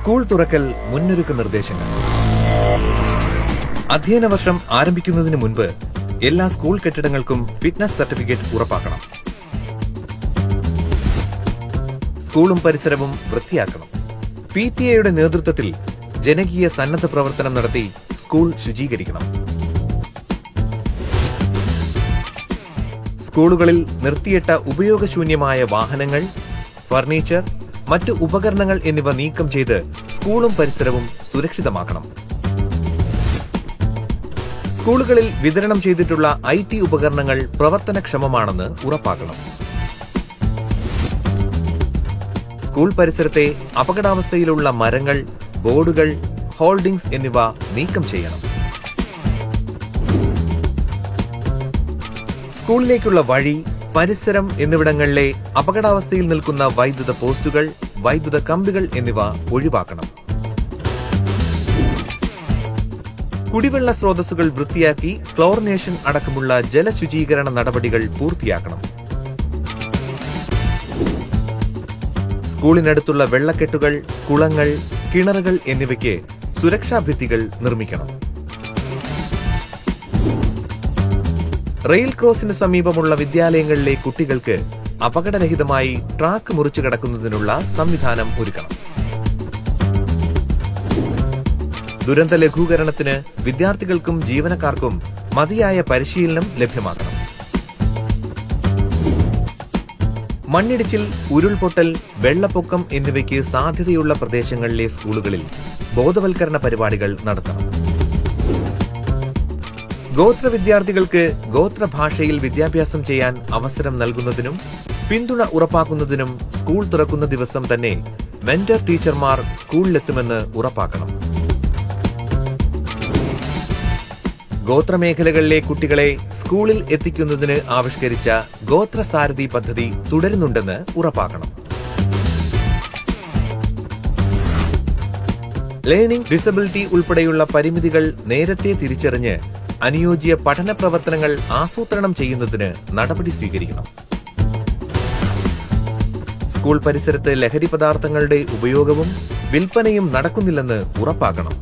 School തുറക്കൽ മുന്നൊരുക്ക നിർദ്ദേശങ്ങൾ. അധ്യയന വർഷം ആരംഭിക്കുന്നതിന് മുൻപ് എല്ലാ സ്കൂൾ കെട്ടിടങ്ങൾക്കും ഫിറ്റ്നസ് സർട്ടിഫിക്കറ്റ് ഉറപ്പാക്കണം. സ്കൂളും പരിസരവും വൃത്തിയാക്കണം. പി ടി എയുടെ നേതൃത്വത്തിൽ ജനകീയ സന്നദ്ധ പ്രവർത്തനം നടത്തി സ്കൂൾ ശുചീകരിക്കണം. സ്കൂളുകളിൽ നിർത്തിയിട്ട ഉപയോഗശൂന്യമായ വാഹനങ്ങൾ ഫർണിച്ചർ മറ്റു ഉപകരണങ്ങൾ എന്നിവ നീക്കം ചെയ്ത് സ്കൂളും പരിസരവും സുരക്ഷിതമാക്കണം. സ്കൂളുകളിൽ വിതരണം ചെയ്തിട്ടുള്ള ഐ ടി ഉപകരണങ്ങൾ പ്രവർത്തനക്ഷമമാണെന്ന് ഉറപ്പാക്കണം. സ്കൂൾ പരിസരത്തെ അപകടാവസ്ഥയിലുള്ള മരങ്ങൾ ബോർഡുകൾ ഹോൾഡിംഗ്സ് എന്നിവ നീക്കം ചെയ്യണം. സ്കൂളിലേക്കുള്ള വഴി പരിസരം എന്നിവിടങ്ങളിലെ അപകടാവസ്ഥയിൽ നിൽക്കുന്ന വൈദ്യുത പോസ്റ്റുകൾ വൈദ്യുത കമ്പികൾ എന്നിവ ഒഴിവാക്കണം. കുടിവെള്ള സ്രോതസ്സുകൾ വൃത്തിയാക്കി ക്ലോറിനേഷൻ അടക്കമുള്ള ജലശുചീകരണ നടപടികൾ പൂർത്തിയാക്കണം. സ്കൂളിനടുത്തുള്ള വെള്ളക്കെട്ടുകൾ കുളങ്ങൾ കിണറുകൾ എന്നിവയ്ക്ക് സുരക്ഷാ ഭിത്തികൾ നിർമ്മിക്കണം. റെയിൽ ക്രോസിന് സമീപമുള്ള വിദ്യാലയങ്ങളിലെ കുട്ടികൾക്ക് അപകടരഹിതമായി ട്രാക്ക് മുറിച്ചു കടക്കുന്നതിനുള്ള സംവിധാനം ഒരുക്കണം. ദുരന്ത ലഘൂകരണത്തിന് വിദ്യാർത്ഥികൾക്കും ജീവനക്കാർക്കും മതിയായ പരിശീലനം ലഭ്യമാക്കണം. മണ്ണിടിച്ചിൽ ഉരുൾപൊട്ടൽ വെള്ളപ്പൊക്കം എന്നിവയ്ക്ക് സാധ്യതയുള്ള പ്രദേശങ്ങളിലെ സ്കൂളുകളിൽ ബോധവൽക്കരണ പരിപാടികൾ നടത്തണം. ഗോത്ര വിദ്യാർത്ഥികൾക്ക് ഗോത്ര ഭാഷയിൽ വിദ്യാഭ്യാസം ചെയ്യാൻ അവസരം നൽകുന്നതിനും പിന്തുണ ഉറപ്പാക്കുന്നതിനും സ്കൂൾ തുറക്കുന്ന ദിവസം തന്നെ മെന്റർ ടീച്ചർമാർ സ്കൂളിലെത്തുമെന്ന് ഉറപ്പാക്കണം. ഗോത്രമേഖലകളിലെ കുട്ടികളെ സ്കൂളിൽ എത്തിക്കുന്നതിന് ആവിഷ്കരിച്ച ഗോത്രസാരഥി പദ്ധതി തുടരുന്നുണ്ടെന്ന് ഉറപ്പാക്കണം. ലേണിംഗ് ഡിസബിലിറ്റി ഉൾപ്പെടെയുള്ള പരിമിതികൾ നേരത്തെ തിരിച്ചറിഞ്ഞ് അനുയോജ്യ പഠന പ്രവർത്തനങ്ങൾ ആസൂത്രണം ചെയ്യുന്നതിന് നടപടി സ്വീകരിക്കണം. സ്കൂൾ പരിസരത്ത് ലഹരി പദാർത്ഥങ്ങളുടെ ഉപയോഗവും വിൽപ്പനയും നടക്കുന്നില്ലെന്ന് ഉറപ്പാക്കണം.